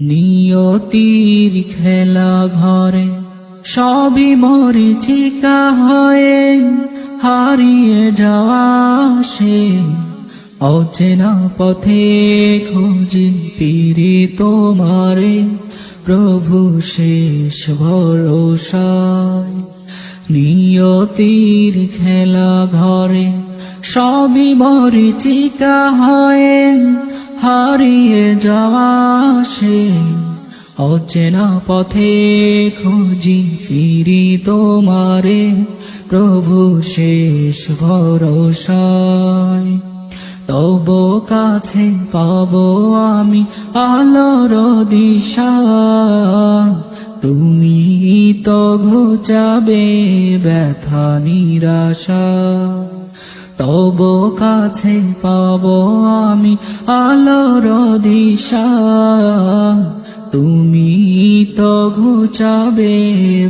নিয়তির খেলা ঘরে সবই মরিচিকা হয়ে হারিয়ে যাওয়া সে অচেনা পথে খুঁজি পিরি তোমারে প্রভু শেষ ভরসায় নিয়তির খেলা ঘরে সবই মরিচিকা হয়ে হারিয়ে যাওয়া সে অচেনা পথে খুঁজি ফিরি তোমারে। প্রভু, শেষ ভরসায়। তব কাছে পাব আমি আলোর দিশা। তুমি তো ঘুচাবে ব্যথা নিরাশা। তব কাছে পাব আমি আলোর দিশা। তুমি তো ঘুচাবে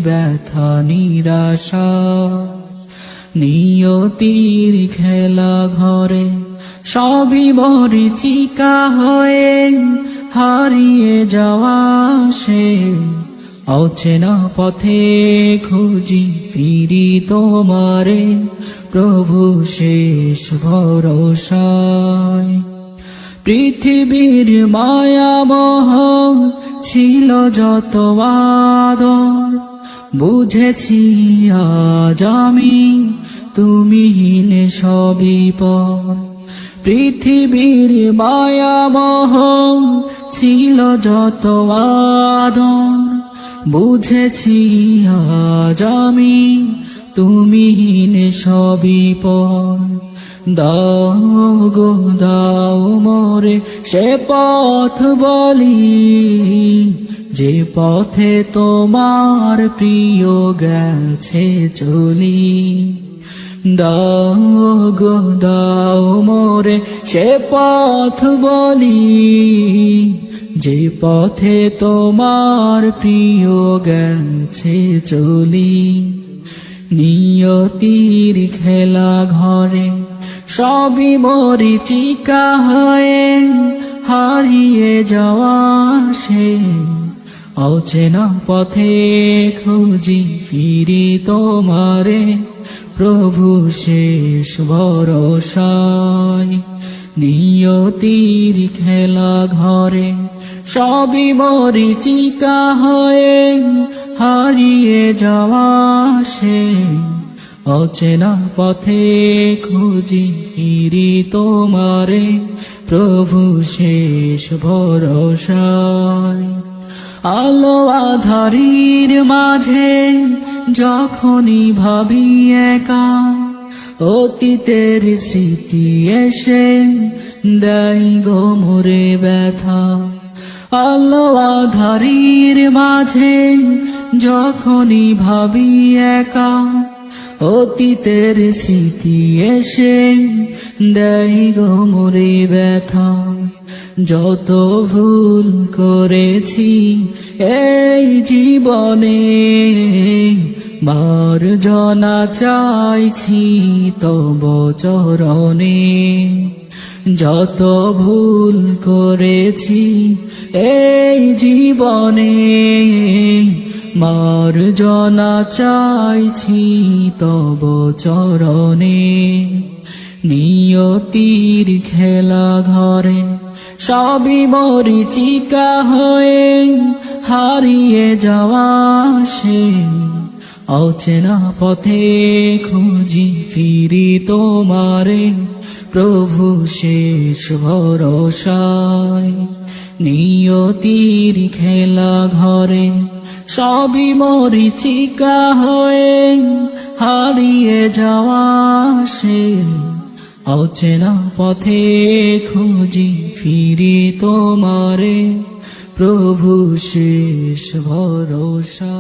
ব্যথা, নিরাশা। নিয়তির খেলা ঘরে সবই মরিচিকা হয়ে হারিয়ে যাওয়া সে অচেনা পথে খুঁজি ফিরি তোমারে, প্রভু শেষ ভরসায়। পৃথিবীর মায়ামহ ছিল যত আদর, বুঝেছি আজ আমি তুমিহীন সবই পর। পৃথিবীর মায়ামহ ছিল যত আদর বুঝেছি আজ আমি তুমিহীন সবই পর। দাও গো, দাও মোরে সে পথ বলি, যে পথে তোমার প্রিয় গেছে চলি। দাও গো, দাও মোরে সে পথ বলি যে পথে তোমার প্রিয় গেছে চলি, নিয়তির খেলা ঘরে সবই মরিচিকা হয়ে হারিয়ে যাওয়া সে অচেনা পথে খুঁজি ফিরি তোমারে, প্রভু শেষ ভরসায়। নিয়তির খেলা ঘরে, সবই মরিচিকা হয়ে হারিয়ে যাওয়া সে অচেনা পথে খুঁজি ফিরি তোমারে, প্রভু শেষ ভরসায়। আলো আধারির মাঝে যখনই ভাবি একা অতীতের স্মৃতি এসে দেয় গো ব্যথা। আলো মাঝে যখনই ভাবি একা, অতীতের স্মৃতি এসে দেয় গো ব্যথা। যত ভুল করেছি এই জীবনে মার জনা চাইছি তব চরণে। যত ভুল করেছি এই জীবনে, মার জনা চাইছি তব চরণে। নিয়তির খেলা ঘরে সবই মরিচিকা হয়ে হারিয়ে যাওয়া সে অচেনা পথে খুঁজি ফিরি তোমারে। প্রভু শেষ ভরসায়, নিয়তির খেলা ঘরে সবই মরিচিকা হয়ে হারিয়ে যাওয়া সে অচেনা পথে খুঁজি ফিরি তোমারে, প্রভু শেষ ভরসা